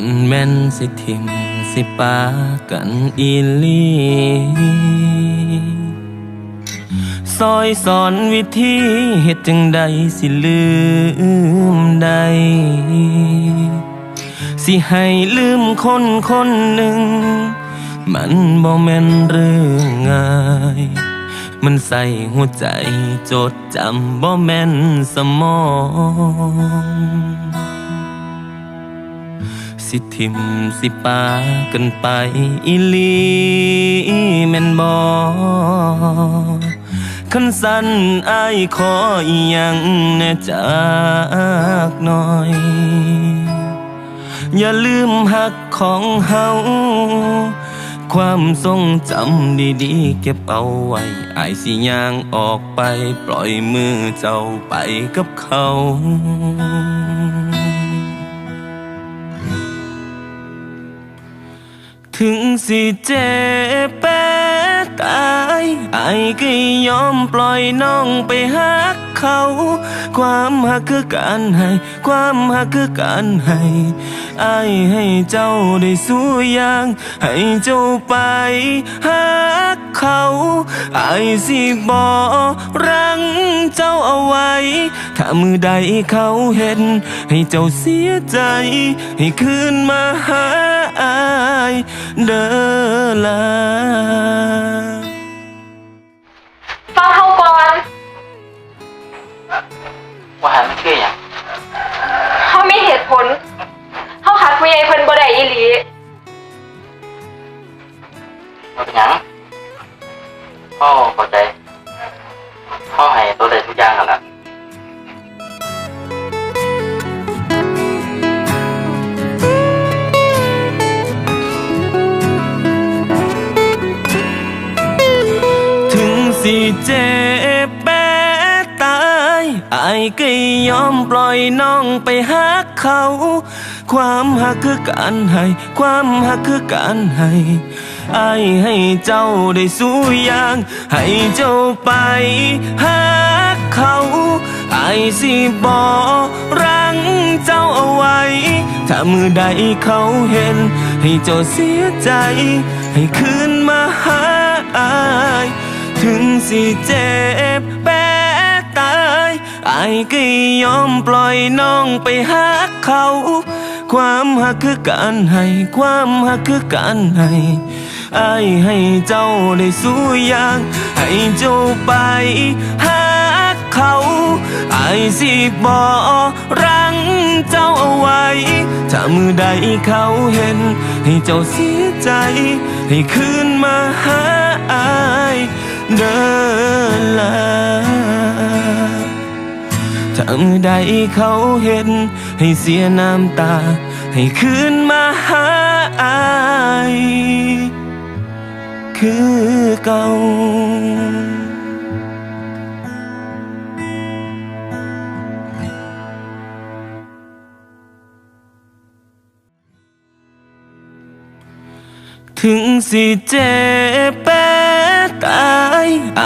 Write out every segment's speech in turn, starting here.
นแม่นสิทิมสิปากันอีลีซอยสอนวิธีเฮ็ดจังใดสิลืมได้สิให้ลืมคนคนหนึ่ง มันบ่แม่นเรื่องง่าย มันใส่หัวใจจดจำบ่แม่นสมอง สิทิมสิปากันไปอีลีแม่นบ่คันสันอายขออียังแน่จากหน่อย อย่าลืมหักของเฮาความทรงจำดีๆ เก็บเอาไว้อายสิย่างออกไป ปล่อยมือเจ้าไปกับเขา ถึงสิเจ็บแปดตายไอ้ก็ยอมปล่อยน้องไปหักเขา ความหักคือการให้ ความหักคือการให้ไอ้ให้เจ้าได้สู้อย่าง ให้เจ้าไปหักเขาไอ้สิบอรังเจ้าเอาไว้ ถ้ามือใดเขาเห็น ให้เจ้าเสียใจ ให้คืนมาหา เด้อลาฟังเขาก่อนว่าหันมันคืออย่างเขามีเหตุผลเขาหักผู้ใหญ่เพิ่นบ่ได้อีหลีมันเป็นหยังพ่อเข้าใจ สิเจ็บแปตายไอ้ายก็ยอมปล่อยน้องไปหักเขา ความหักคือการให้ ความหักคือการให้ไอ้ายให้เจ้าได้สู้อย่าง ให้เจ้าไปหักเขาไอ้ายสิบอกรังเจ้าเอาไว้ ถ้ามือใดเขาเห็น ให้เจ้าเสียใจ ให้คืนมาหาอาย ถึงสิเจ็บแปดตายไอ้ายก็ยอมปล่อยน้องไปหักเขา ความหักคือการให้ความหักคือการให้ไอ้ายให้เจ้าได้สู้อยางให้เจ้าไปหักเขาไอ้ายสิบอรังเจ้าเอาไว้ ถ้ามือใดเขาเห็น ให้เจ้าเสียใจ ให้คืนมาหาอาย เดินลาถ้ามือใดเขาเห็น ให้เสียน้ำตา ให้คืนมาหาอายคือเก่าถึงสิเจ็บ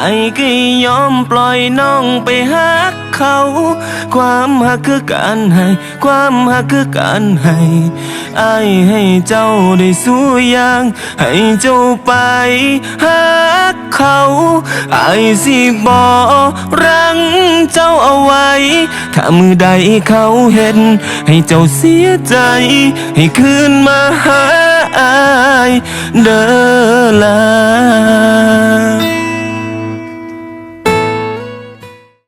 อ้ก็ยอมปล่อยน้องไปหักเขา ความหักคือการให้ ความหักคือการให้ไอ้ให้เจ้าได้สู้ยาง ให้เจ้าไปหักเขาไอ้สิบอกรังเจ้าเอาไว้ ถ้ามือใดเขาเห็น ให้เจ้าเสียใจ ให้คืนมาหาอายเด้อลา